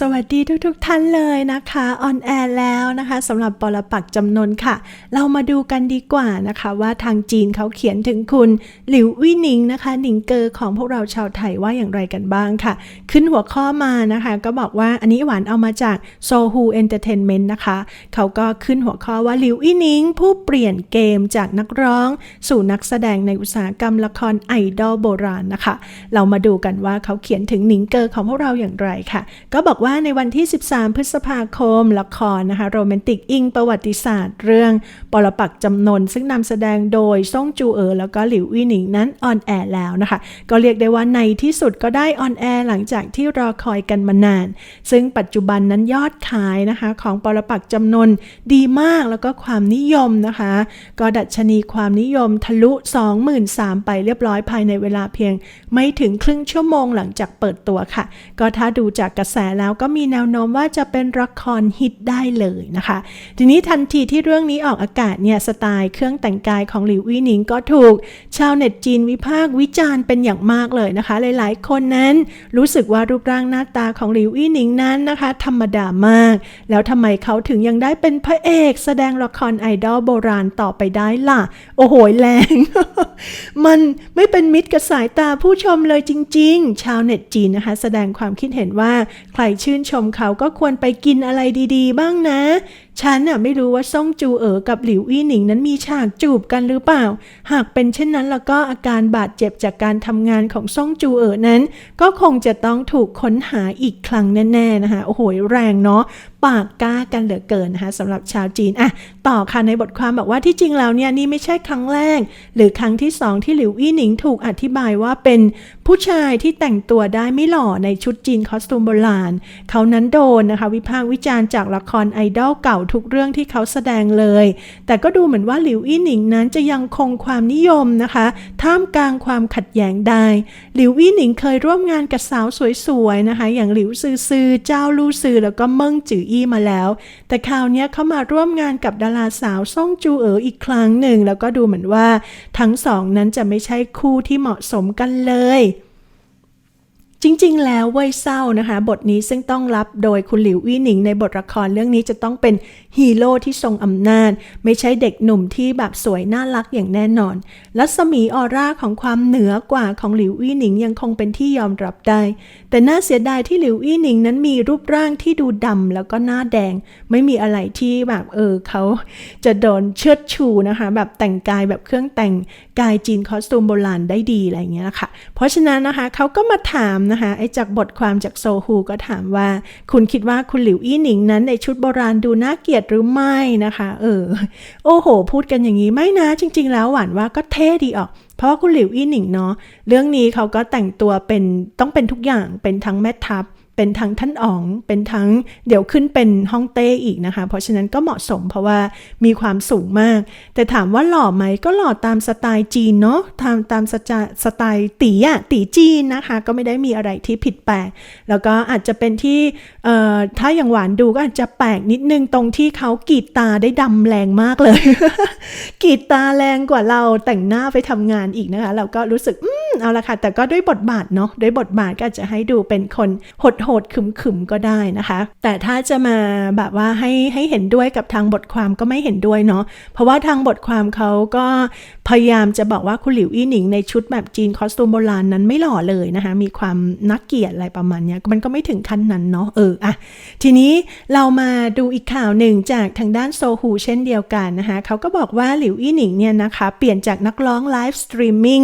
สวัสดีทุกๆทท่านเลยนะคะออนแอร์แล้วนะคะสำหรับปรปักจำนนค่ะ เรามาดูกันดีกว่านะคะ ว่าทางจีนเขาเขียนถึงคุณหลิววี่หนิงนะคะหนิงเกอของพวกเราชาวไทยว่าอย่างไรกันบ้างค่ะ ขึ้นหัวข้อมานะคะ ก็บอกว่าอันนี้หวานเอามาจาก s o h u Entertainment นะคะเขาก็ขึ้นหัวข้อว่าหลิววี่หนิงผู้เปลี่ยนเกมจากนักร้อง สู่นักแสดงในอุตสาหกรรมละครไอดอลโบราณนะคะ เรามาดูกันว่าเขาเขียนถึงหนิงเกอของพวกเราอย่างไรค่ะ ก็บอกอกว่าในวันที่ 13 พฤษภาคม ละครนะคะโรแมนติกอิงประวัติศาสตร์ เรื่องปรปักจำนน ซึ่งนำแสดงโดยซ่งจูเอ๋อแล้วก็หลิววี่หนิงนั้นออนแอร์แล้วนะคะ ก็เรียกได้ว่าในที่สุดก็ได้ออนแอร์หลังจากที่รอคอยกันมานาน ซึ่งปัจจุบันนั้นยอดขายนะคะของปรปักจำนนดีมากแล้วก็ความนิยมนะคะ ก็ดัชนีความนิยมทะลุ 23,000ไปเรียบร้อยภายในเวลาเพียง ไม่ถึงครึ่งชั่วโมงหลังจากเปิดตัวค่ะ ก็ถ้าดูจากกระแสแล้วก็มีแนวโน้มว่าจะเป็นละครฮิตได้เลยนะคะ ทีนี้ทันทีที่เรื่องนี้ออกอากาศเนี่ยสไตล์เครื่องแต่งกายของหลิววี่หนิงก็ถูก ชาวเน็ตจีนวิพากษ์วิจารณ์เป็นอย่างมากเลยนะคะ หลายๆ คนนั้นรู้สึกว่ารูปร่างหน้าตาของหลิววี่หนิงนั้นนะคะ ธรรมดามาก แล้วทำไมเขาถึงยังได้เป็นพระเอก แสดงละครไอดอลโบราณต่อไปได้ล่ะ โอ้โหแรง มันไม่เป็นมิตรกับสายตาผู้ชมเลยจริง ๆ ชาวเน็ตจีนนะคะ แสดงความคิดเห็นว่าใครชื่นชมเขาก็ควรไปกินอะไรดีๆ บ้างนะฉันน่ะไม่รู้ว่าซ่งจูเอ๋อกับหลิวอี้หนิงนั้นมีฉากจูบกันหรือเปล่า หากเป็นเช่นนั้นแล้วก็อาการบาดเจ็บจากการทำงานของซ่งจูเอ๋อนั้น ก็คงจะต้องถูกค้นหาอีกครั้งแน่ๆนะคะ โอ้โหแรงเนาะปากกล้ากันเหลือเกินนะคะสำหรับชาวจีนอะต่อค่ะในบทความบอกว่าที่จริงแล้วเนี่ยนี่ไม่ใช่ครั้งแรก หรือครั้งที่สองที่หลิวอี้หนิงถูกอธิบายว่าเป็นผู้ชายที่แต่งตัวได้ไม่หล่อในชุดจีนคอสตูมโบราณเขานั้นโดนนะคะวิพากษ์วิจารณ์จากละครไอดอลเก่าทุกเรื่องที่เขาแสดงเลย แต่ก็ดูเหมือนว่าหลิวอี้หนิงนั้นจะยังคงความนิยมนะคะ ท่ามกลางความขัดแย้งได้หลิวอี้หนิงเคยร่วมงานกับสาวสวยๆนะคะ อย่างหลิวซือซือเจ้าลู่ซือแล้วก็เมิ่งจืออี้มาแล้ว แต่คราวนี้เขามาร่วมงานกับดาราสาวซ่งจูเอ๋ออีกครั้งหนึ่ง แล้วก็ดูเหมือนว่าทั้งสองนั้นจะไม่ใช่คู่ที่เหมาะสมกันเลย จริงๆ แล้วเว้ยเศร้านะคะ บทนี้ซึ่งต้องรับโดยคุณหลิววี่หนิงในบทละครเรื่องนี้จะต้องเป็นฮีโร่ที่ทรงอำนาจ ไม่ใช่เด็กหนุ่มที่แบบสวยน่ารักอย่างแน่นอนรัศมีออร่าของความเหนือกว่าของหลิววี่หนิงยังคงเป็นที่ยอมรับได้ แต่น่าเสียดายที่หลิววี่หนิงนั้นมีรูปร่างที่ดูดำแล้วก็หน้าแดง ไม่มีอะไรที่แบบเออเขาจะโดนเชือดชูนะคะแบบแต่งกายแบบเครื่องแต่งกายจีนคอสตูมโบราณได้ดีอะไรอย่างเงี้ยค่ะ เพราะฉะนั้นนะคะเขาก็มาถามนะคะไอ้จากบทความจากโซฮูก็ถามว่า คุณคิดว่าคุณหลิวอี้หนิงนั้นในชุดโบราณดูน่าเกลียดหรือไม่นะคะ เออ โอ้โห พูดกันอย่างนี้ไม่นะจริง ๆ แล้วหวานว่าก็เท่ดีออก เพราะว่าคุณหลิวอี้หนิงเนาะเรื่องนี้เขาก็แต่งตัวเป็นต้องเป็นทุกอย่างเป็นทั้งแม่ทัพ เป็นทั้งท่านอ๋อง เป็นทั้งเดี๋ยวขึ้นเป็นฮ่องเต้อีกนะคะ เพราะฉะนั้นก็เหมาะสมเพราะว่ามีความสูงมาก แต่ถามว่าหล่อไหมก็หล่อตามสไตล์จีนเนาะตามตามสไตล์สไตล์ตีอะตีจีนนะคะ ก็ไม่ได้มีอะไรที่ผิดแปลก แล้วก็อาจจะเป็นที่เอ่อถ้าอย่างหวานดูก็อาจจะแปลกนิดนึงตรงที่เขากรีดตาได้ดำแรงมากเลยกรีดตาแรงกว่าเราแต่งหน้าไปทำงานอีกนะคะ เราก็รู้สึก อืมเอาละค่ะ แต่ก็ด้วยบทบาทเนาะด้วยบทบาทก็อาจจะให้ดูเป็นคนหดโหดขึมขึมๆก็ได้นะคะ แต่ถ้าจะมาแบบว่าให้ให้เห็นด้วยกับทางบทความก็ไม่เห็นด้วยเนาะเพราะว่าทางบทความเขาก็พยายามจะบอกว่าคุณหลิวอี้หนิงในชุดแบบจีนคอสตูมโบราณนั้นไม่หล่อเลยนะคะ มีความนักเกียรติอะไรประมาณเนี้ยมันก็ไม่ถึงขั้นนั้นเนาะเอออะทีนี้เรามาดูอีกข่าวหนึ่งจากทางด้านโซฮูเช่นเดียวกันนะคะเขาก็บอกว่าหลิวอี้หนิงเนี่ยนะคะเปลี่ยนจากนักร้องไลฟ์สตรีมมิ่ง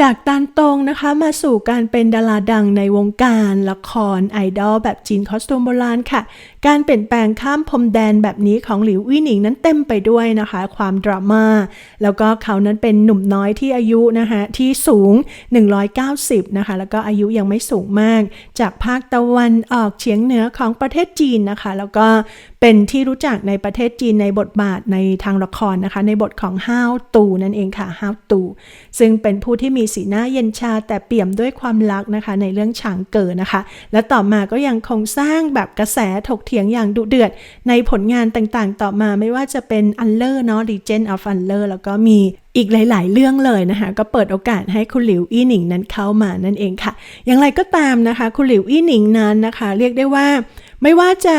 จากตันตรงนะคะมาสู่การเป็นดาราดังในวงการละครไอดอลแบบจีนคอสตูมโบราณค่ะ การเปลี่ยนแปลงข้ามพรมแดนแบบนี้ของหลิววี่หนิงนั้นเต็มไปด้วยนะคะ ความดราม่าแล้วก็เขานั้นเป็นหนุ่มน้อยที่อายุนะคะที่สูง 190 นะคะ แล้วก็อายุยังไม่สูงมาก จากภาคตะวันออกเฉียงเหนือของประเทศจีนนะคะ แล้วก็ เป็นที่รู้จักในประเทศจีนในบทบาทในทางละครนะคะ ในบทของห้าวตูนั่นเองค่ะห้าวตูซึ่งเป็นผู้ที่มีสีหน้าเย็นชาแต่เปี่ยมด้วยความรักนะคะ ในเรื่องฉางเก๋อนะคะ และต่อมาก็ยังคงสร้างแบบกระแสถกเถียงอย่างดุเดือด ในผลงานต่างๆ ต่อมาไม่ว่าจะเป็นอันเลอร์เนาะ Legend of u n l e r แล้วก็มีอีกหลาย ๆ เรื่องเลยนะคะ ก็เปิดโอกาสให้คุณหลิวอี้หนิงนั้นเข้ามานั่นเองค่ะ อย่างไรก็ตามนะคะ คุณหลิวอี้หนิงนั้นนะคะ เรียกได้ว่า ไม่ว่าจะ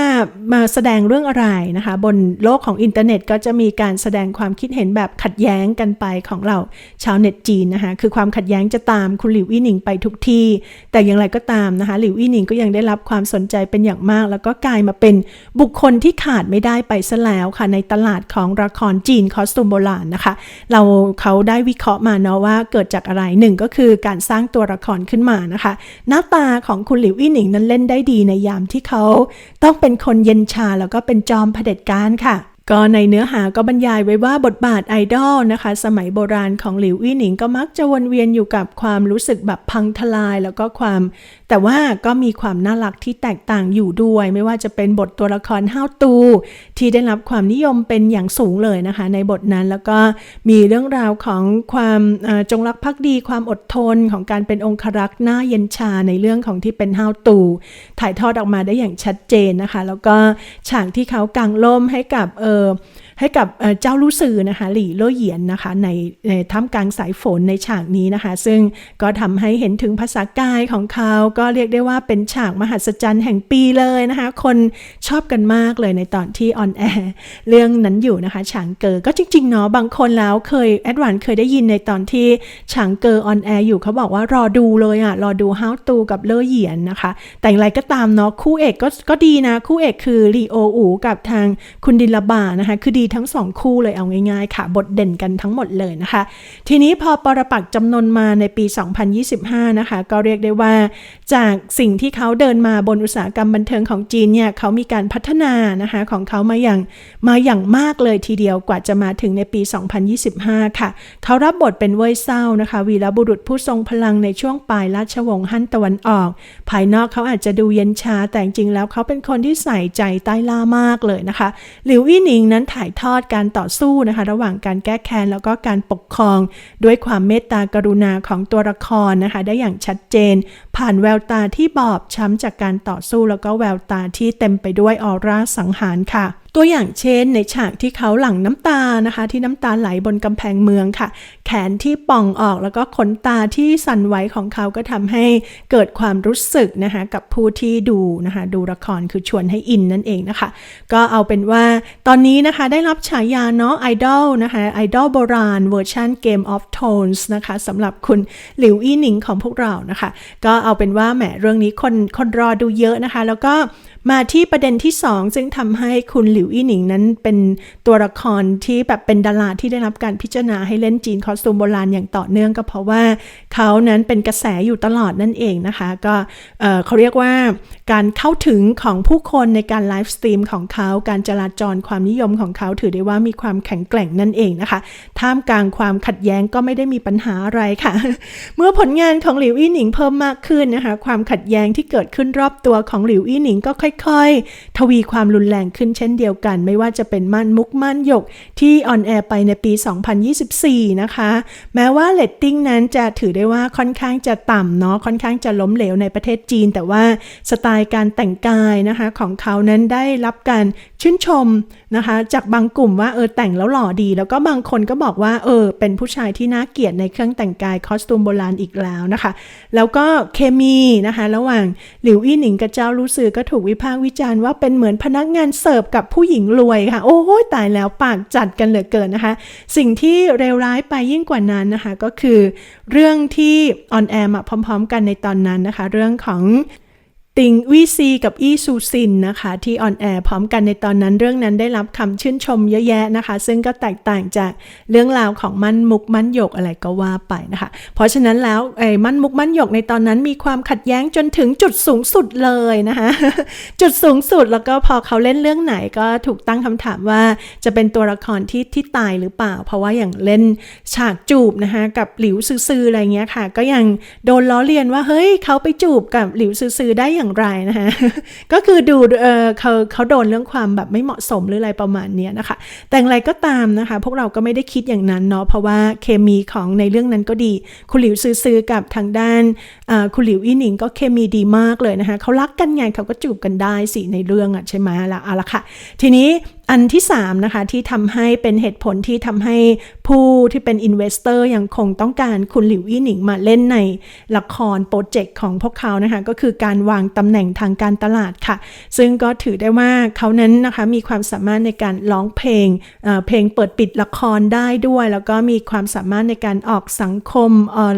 มาแสดงเรื่องอะไรนะคะ บนโลกของอินเทอร์เน็ตก็จะมีการแสดงความคิดเห็นแบบขัดแย้งกันไปของเราชาวเน็ตจีนนะคะ คือความขัดแย้งจะตามคุณหลิวอี้หนิงไปทุกที่ แต่อย่างไรก็ตามนะคะ หลิวอี้หนิงก็ยังได้รับความสนใจเป็นอย่างมาก แล้วก็กลายมาเป็นบุคคลที่ขาดไม่ได้ไปซะแล้วค่ะในตลาดของละครจีนคอสตูมโบราณนะคะ เราเขาได้วิเคราะห์มาเนาะว่าเกิดจากอะไรหนึ่งก็คือการสร้างตัวละครขึ้นมานะคะ หน้าตาของคุณหลิวอี้หนิงนั้นเล่นได้ดีในยามที่เขาต้องเป็นคนเย็นชาแล้วก็เป็นจอมเผด็จการค่ะ ก็ในเนื้อหาก็บรรยายไว้ว่าบทบาทไอดอลนะคะ สมัยโบราณของหลิวอี้หนิงก็มักจะวนเวียนอยู่กับความรู้สึกแบบพังทลายแล้วก็ความ แต่ว่าก็มีความน่ารักที่แตกต่างอยู่ด้วย ไม่ว่าจะเป็นบทตัวละครห้าวตู ที่ได้รับความนิยมเป็นอย่างสูงเลยนะคะ ในบทนั้นแล้วก็มีเรื่องราวของความจงรักภักดีความอดทนของการเป็นองครักษ์หน้าเย็นชาในเรื่องของที่เป็นห้าวตู ถ่ายทอดออกมาได้อย่างชัดเจนนะคะ แล้วก็ฉากที่เขากางล่มให้กับเอออ ให้กับเจ้าลู่ซือนะคะหลี่โล่เหยียนนะคะในในท่ามกลางสายฝนในฉากนี้นะคะ ซึ่งก็ทำให้เห็นถึงภาษากายของเขาก็เรียกได้ว่าเป็นฉากมหัศจรรย์แห่งปีเลยนะคะ คนชอบกันมากเลยในตอนที่ออนแอร์เรื่องนั้นอยู่นะคะฉางเกอก็จริงๆเนาะบางคนแล้วเคยแอดวานเคยได้ยินในตอนที่ฉางเกอออนแอร์อยู่เขาบอกว่ารอดูเลยอะรอดูฮาวตูกับเล่อเหยียนนะคะ แต่อย่างไรก็ตามเนาะคู่เอกก็ก็ดีนะคู่เอกคือลีโออูกับทางคุณดิลลบานะคะคือดีทั้งสองคู่เลยเอาง่ายๆค่ะ บทเด่นกันทั้งหมดเลยนะคะ ทีนี้พอปรปักจำนวนมาในปี 2025 นะคะ ก็เรียกได้ว่า จากสิ่งที่เขาเดินมาบนอุตสาหกรรมบันเทิงของจีนเนี่ยเขามีการพัฒนานะคะของเขามาอย่างมาอย่างมากเลยทีเดียวกว่าจะมาถึงในปี 2025 ค่ะ เขารับบทเป็นเว่ยเศร้านะคะ วีรบุรุษผู้ทรงพลังในช่วงปลายราชวงศ์ฮั่นตะวันออก ภายนอกเขาอาจจะดูเย็นชาแต่จริงๆแล้วเขาเป็นคนที่ใส่ใจใต้ล่ามากเลยนะคะหลิวอี้หนิงนั้นถ่ายทอดการต่อสู้นะคะ ระหว่างการแก้แค้นแล้วก็การปกครอง ด้วยความเมตตากรุณาของตัวละครนะคะ ได้อย่างชัดเจน ผ่านแววตาที่บอบช้ำจากการต่อสู้ แล้วก็แววตาที่เต็มไปด้วยออร่าสังหารค่ะ ตัวอย่างเช่นในฉากที่เขาหลั่งน้ำตานะคะ ที่น้ำตาไหลบนกำแพงเมืองค่ะ แขนที่ป่องออกแล้วก็ขนตาที่สั่นไหวของเขาก็ทำให้เกิดความรู้สึกนะคะกับผู้ที่ดูนะคะดูละครคือชวนให้อินนั่นเองนะคะ ก็เอาเป็นว่าตอนนี้นะคะได้รับฉายาเนาะไอดอลนะคะไอดอลโบราณเวอร์ชัน Game of Thrones นะคะสำหรับคุณหลิวอี้หนิงของพวกเรานะคะ ก็เอาเป็นว่าแหมเรื่องนี้คนคนรอดูเยอะนะคะ แล้วก็ มาที่ประเด็นที่ 2 ซึ่งทำให้คุณหลิวอี้หนิงนั้นเป็นตัวละครที่แบบเป็นดาราที่ได้รับการพิจารณาให้เล่นจีนคอสตูมโบราณอย่างต่อเนื่องก็เพราะว่าเขานั้นเป็นกระแสอยู่ตลอดนั่นเองนะคะ ก็เเขาเรียกว่าการเข้าถึงของผู้คนในการไลฟ์สตรีมของเขา การจราจรความนิยมของเขาถือได้ว่ามีความแข็งแกร่งนั่นเองนะคะ ท่ามกลางความขัดแย้งก็ไม่ได้มีปัญหาอะไรค่ะ เมื่อผลงานของหลิวอี้หนิงเพิ่มมากขึ้นนะคะ ความขัดแย้งที่เกิดขึ้นรอบตัวของหลิวอี้หนิงก็ค่อยๆ ทวีความรุนแรงขึ้นเช่นเดียวกัน ไม่ว่าจะเป็นม่านมุกม่านหยกที่ออนแอร์ไปในปี 2024 นะคะ แม้ว่าเลตติ้งนั้นจะถือได้ว่าค่อนข้างจะต่ำเนาะค่อนข้างจะล้มเหลวในประเทศจีน แต่ว่าสไตล์การแต่งกายนะคะของเขานั้นได้รับการชื่นชมนะคะจากบางกลุ่มว่าเออแต่งแล้วหล่อดี แล้วก็บางคนก็บอกว่าเออเป็นผู้ชายที่น่าเกลียดในเครื่องแต่งกายคอสตูมโบราณอีกแล้วนะคะ แล้วก็เคมีนะคะระหว่างหลิวอี้หนิงกับเจ้ารู้สือก็ถูกวิพากษ์วิจารณ์ว่าเป็นเหมือนพนักงานเสิร์ฟกับผู้หญิงรวยค่ะ โอ้ยตายแล้วปากจัดกันเหลือเกินนะคะ สิ่งที่เลวร้ายไปยิ่งกว่านั้นนะคะก็คือ เรื่องที่ออนแอร์มาพร้อม ๆ กันในตอนนั้นนะคะ เรื่องของ ติงวีซีกับอีซูซินนะคะ ที่ออนแอร์พร้อมกันในตอนนั้นเรื่องนั้นได้รับคำชื่นชมเยอะแยะนะคะ ซึ่งก็แตกต่างจากเรื่องราวของมั่นมุกมั่นหยกอะไรก็ว่าไปนะคะ เพราะฉะนั้นแล้วไอ้มั่นมุกมั่นหยกในตอนนั้นมีความขัดแย้งจนถึงจุดสูงสุดเลยนะคะจุดสูงสุดแล้วก็พอเขาเล่นเรื่องไหนก็ถูกตั้งคำถามว่าจะเป็นตัวละครที่ที่ตายหรือเปล่า เพราะว่าอย่างเล่นฉากจูบนะคะกับหลิวซือๆอะไรเงี้ยค่ะ ก็ยังโดนล้อเลียนว่าเฮ้ยเขาไปจูบกับหลิวซือๆได้อย่างไรนะคะก็คือดูเออเขาเขาโดนเรื่องความแบบไม่เหมาะสมหรืออะไรประมาณนี้นะคะ แต่อย่างไรก็ตามนะคะ พวกเราก็ไม่ได้คิดอย่างนั้นเนาะเพราะว่าเคมีของในเรื่องนั้นก็ดี คุณหลิวซื้อกับทางด้านคุณหลิวอีหนิงก็เคมีดีมากเลยนะคะเขารักกันไงเขาก็จูบกันได้สิในเรื่องอะใช่ไหมละเอาละค่ะ ทีนี้ อันที่3นะคะที่ทำให้เป็นเหตุผลที่ทำให้ผู้ที่เป็นอินเวสเตอร์ยังคงต้องการคุณหลิวอี้หนิงมาเล่นในละครโปรเจกต์ของพวกเขานะคะก็คือการวางตำแหน่งทางการตลาดค่ะ ซึ่งก็ถือได้ว่าเขานั้นนะคะมีความสามารถในการร้องเพลงเเพลงเปิดปิดละครได้ด้วย แล้วก็มีความสามารถในการออกสังคม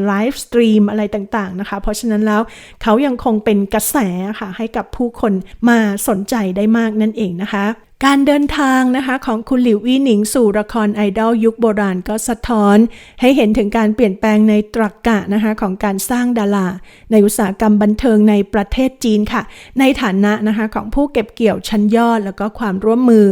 ไลฟ์สตรีมอะไรต่างๆนะคะ เพราะฉะนั้นแล้วเขายังคงเป็นกระแสค่ะให้กับผู้คนมาสนใจได้มากนั่นเองนะคะ การเดินทางนะคะของคุณหลิววีหนิงสู่ละครไอดอลยุคโบราณก็สะท้อน ให้เห็นถึงการเปลี่ยนแปลงในตรรกกะนะคะของการสร้างดารา ในอุตสาหกรรมบันเทิงในประเทศจีนค่ะ ในฐานะนะคะของผู้เก็บเกี่ยวชั้นยอด แล้วก็ความร่วมมือ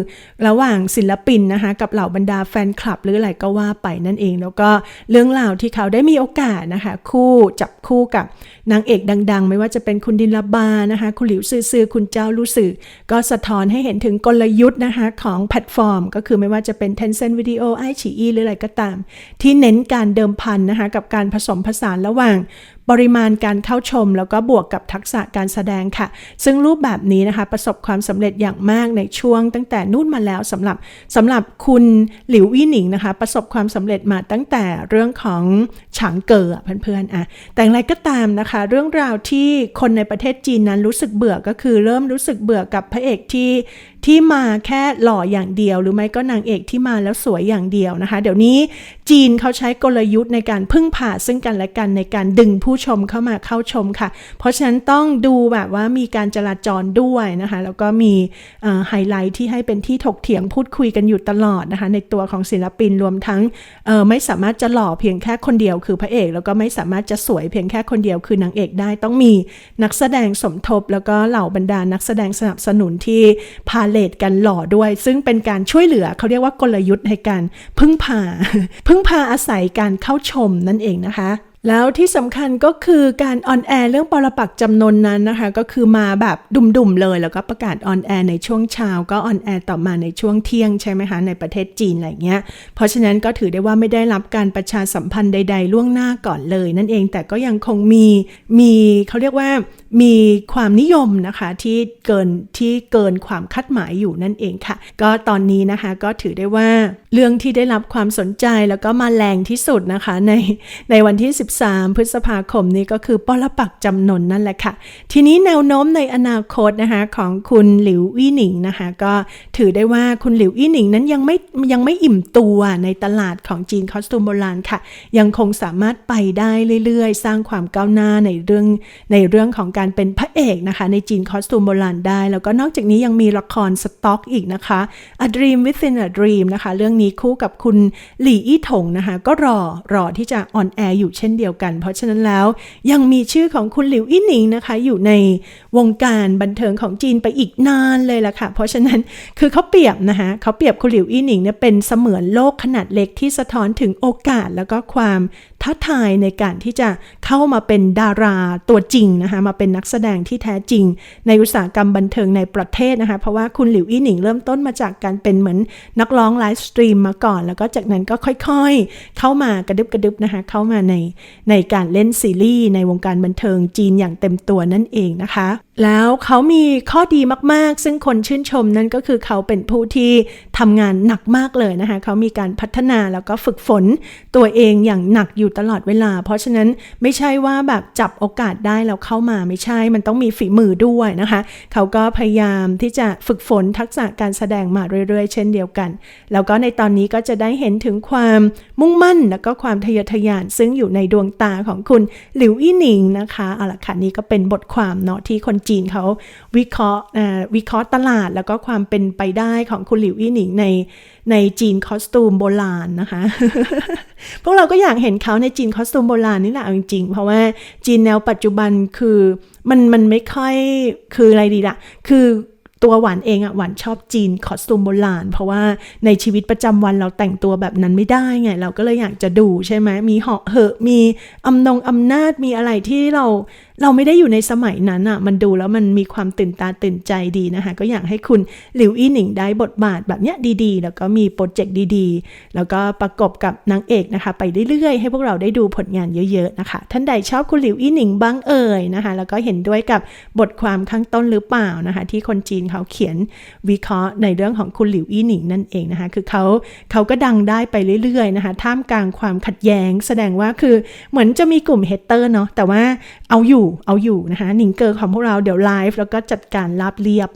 ระหว่างศิลปินนะคะกับเหล่าบรรดาแฟนคลับหรืออะไรก็ว่าไปนั่นเอง แล้วก็เรื่องราวที่เขาได้มีโอกาสนะคะคู่จับคู่กับนางเอกดัง ๆ ไม่ว่าจะเป็นคุณดินลาบานะคะคุณหลิวซื่อคุณเจ้าลู่ซื่อก็สะท้อนให้เห็นถึงกลยุทธ์นะคะของแพลตฟอร์ม ก็คือไม่ว่าจะเป็น Tencent Video ไอฉีอีหรืออะไรก็ตาม ที่เน้นการเดิมพันนะคะกับการผสมผสานระหว่าง ปริมาณการเข้าชม แล้วก็บวกกับทักษะการแสดงค่ะ ซึ่งรูปแบบนี้นะคะประสบความสำเร็จอย่างมากในช่วง ตั้งแต่นู่นมาแล้วสำหรับสำหรับคุณหลิววี่หนิงนะคะประสบความสำเร็จมาตั้งแต่เรื่องของฉางเกอเพื่อนๆอะแต่อย่างไรก็ตามนะคะ เรื่องราวที่คนในประเทศจีนนั้นรู้สึกเบื่อก็คือเริ่มรู้สึกเบื่อกับพระเอกที่ ที่มาแค่หล่ออย่างเดียว หรือไม่ก็นางเอกที่มาแล้วสวยอย่างเดียวนะคะ เดี๋ยวนี้จีนเขาใช้กลยุทธ์ในการพึ่งพาซึ่งกันและกันในการดึงผู้ชมเข้ามาเข้าชมค่ะ เพราะฉะนั้นต้องดูแบบว่ามีการจราจรด้วยนะคะ แล้วก็มีไฮไลท์ที่ให้เป็นที่ถกเถียงพูดคุยกันอยู่ตลอดนะคะ ในตัวของศิลปินรวมทั้งไม่สามารถจะหล่อเพียงแค่คนเดียวคือพระเอก แล้วก็ไม่สามารถจะสวยเพียงแค่คนเดียวคือนางเอกได้ต้องมีนักแสดงสมทบ แล้วก็เหล่าบรรดานักแสดงสนับสนุนที่พาเลทกันหล่อด้วย ซึ่งเป็นการช่วยเหลือเขาเรียกว่ากลยุทธ์ในการพึ่งพา พึ่งพาอาศัยการเข้าชมนั่นเองนะคะแล้วที่สำคัญก็คือการออนแอร์เรื่องปรปักจำนนนั้นนะคะ ก็คือมาแบบดุ่มๆเลย แล้วก็ประกาศออนแอร์ในช่วงเช้าก็ออนแอร์ต่อมาในช่วงเที่ยงใช่ไหมคะ ในประเทศจีนอะไรเงี้ย เพราะฉะนั้นก็ถือได้ว่าไม่ได้รับการประชาสัมพันธ์ใด ๆ ล่วงหน้าก่อนเลย นั่นเองแต่ก็ยังคงมีมีเขาเรียกว่า มีความนิยมนะคะที่เกินที่เกินความคาดหมายอยู่นั่นเองค่ะ ก็ตอนนี้นะคะก็ถือได้ว่าเรื่องที่ได้รับความสนใจแล้วก็มาแรงที่สุดนะคะในในวันที่ 13 พฤษภาคมนี้ก็คือปรปักจำนนนั่นแหละค่ะ ทีนี้แนวโน้มในอนาคตนะคะของคุณหลิววี่หนิงนะคะก็ถือได้ว่าคุณหลิววี่หนิงนั้นยังไม่ยังไม่อิ่มตัวในตลาดของจีนคอสตูมโบราณค่ะ ยังคงสามารถไปได้เรื่อยๆ สร้างความก้าวหน้าในเรื่องในเรื่องของการเป็นพระเอกนะคะ ในจีนคอสตูมโบราณได้ แล้วก็นอกจากนี้ยังมีละครสต็อกอีกนะคะ A Dream Within a Dream นะคะ เรื่องนี้คู่กับคุณหลี่อี้ถงนะคะ ก็รอรอที่จะออนแอร์อยู่เช่นเดียวกัน เพราะฉะนั้นแล้วยังมีชื่อของคุณหลิวอี้หนิงนะคะ อยู่ในวงการบันเทิงของจีนไปอีกนานเลยล่ะค่ะ เพราะฉะนั้นคือเขาเปรียบนะคะเขาเปรียบคุณหลิวอี้หนิงเนี่ยเป็นเสมือนโลกขนาดเล็กที่สะท้อนถึงโอกาสแล้วก็ความท้าทายในการที่จะเข้ามาเป็นดาราตัวจริงนะคะมาเป็นนักแสดงที่แท้จริง ในอุตสาหกรรมบันเทิงในประเทศนะคะเพราะว่าคุณหลิวอี้หนิงเริ่มต้นมาจากการเป็นเหมือนนักร้องไลฟ์สตรีมมาก่อน แล้วก็จากนั้นก็ค่อยๆ เข้ามากระดึบกระดึบนะคะเข้ามาในในการเล่นซีรีส์ในวงการบันเทิงจีนอย่างเต็มตัวนั่นเองนะคะ แล้วเขามีข้อดีมาก ๆ ซึ่งคนชื่นชมนั่นก็คือเขาเป็นผู้ที่ทำงานหนักมากเลยนะคะ เขามีการพัฒนาแล้วก็ฝึกฝนตัวเองอย่างหนักอยู่ตลอดเวลา เพราะฉะนั้นไม่ใช่ว่าแบบจับโอกาสได้แล้วเข้ามาไม่ใช่ มันต้องมีฝีมือด้วยนะคะ เขาก็พยายามที่จะฝึกฝนทักษะการแสดงมาเรื่อย ๆ เช่นเดียวกัน แล้วก็ในตอนนี้ก็จะได้เห็นถึงความมุ่งมั่น แล้วก็ความทะเยอทะยาน ซึ่งอยู่ในดวงตาของคุณหลิวอี้หนิงนะคะเอาละค่ะนี่ก็เป็นบทความเนาะที่คนจีนเขาวิเคราะห์วิเคราะห์ตลาดแล้วก็ความเป็นไปได้ของคุณหลิวอี้หนิงในในจีนคอสตูมโบราณนะคะ พวกเราก็อยากเห็นเขาในจีนคอสตูมโบราณนี่แหละจริงๆ เพราะว่าจีนแนวปัจจุบันคือมันมันไม่ค่อยคืออะไรดีละคือตัวหวานเองอะหวานชอบจีนคอสตูมโบราณ เพราะว่าในชีวิตประจำวันเราแต่งตัวแบบนั้นไม่ได้ไง เราก็เลยอยากจะดูใช่ไหมมีเหาะเหอะมีอำนงอำนาจมีอะไรที่เราเราไม่ได้อยู่ในสมัยนั้นอะ มันดูแล้วมันมีความตื่นตาตื่นใจดีนะคะ ก็อยากให้คุณหลิวอี้หนิงได้บทบาทแบบเนี้ยดีๆ แล้วก็มีโปรเจกต์ดีๆ แล้วก็ประกบกับนางเอกนะคะ ไปเรื่อยๆ ให้พวกเราได้ดูผลงานเยอะๆนะคะ ท่านใดชอบคุณหลิวอี้หนิงบ้างเอ่ยนะคะ แล้วก็เห็นด้วยกับบทความข้างต้นหรือเปล่านะคะ ที่คนจีนเขาเขียนวิเคราะห์ในเรื่องของคุณหลิวอี้หนิงนั่นเองนะคะ คือเขาเขาก็ดังได้ไปเรื่อยๆนะคะ ท่ามกลางความขัดแย้ง แสดงว่าคือเหมือนจะมีกลุ่มเฮเตอร์เนาะ แต่ว่าเอาอยู่อยู่เอาอยู่นะคะหนิงเกอร์ของพวกเราเดี๋ยวไลฟ์แล้วก็จัดการราบเรียบ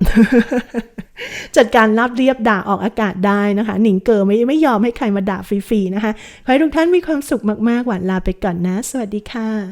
จัดการราบเรียบด่าออกอากาศได้นะคะ หนิงเกอร์ไม่ไม่ยอมให้ใครมาด่าฟรีๆนะคะขอให้ทุกท่านมีความสุขมากๆหวานลาไปก่อนนะ สวัสดีค่ะ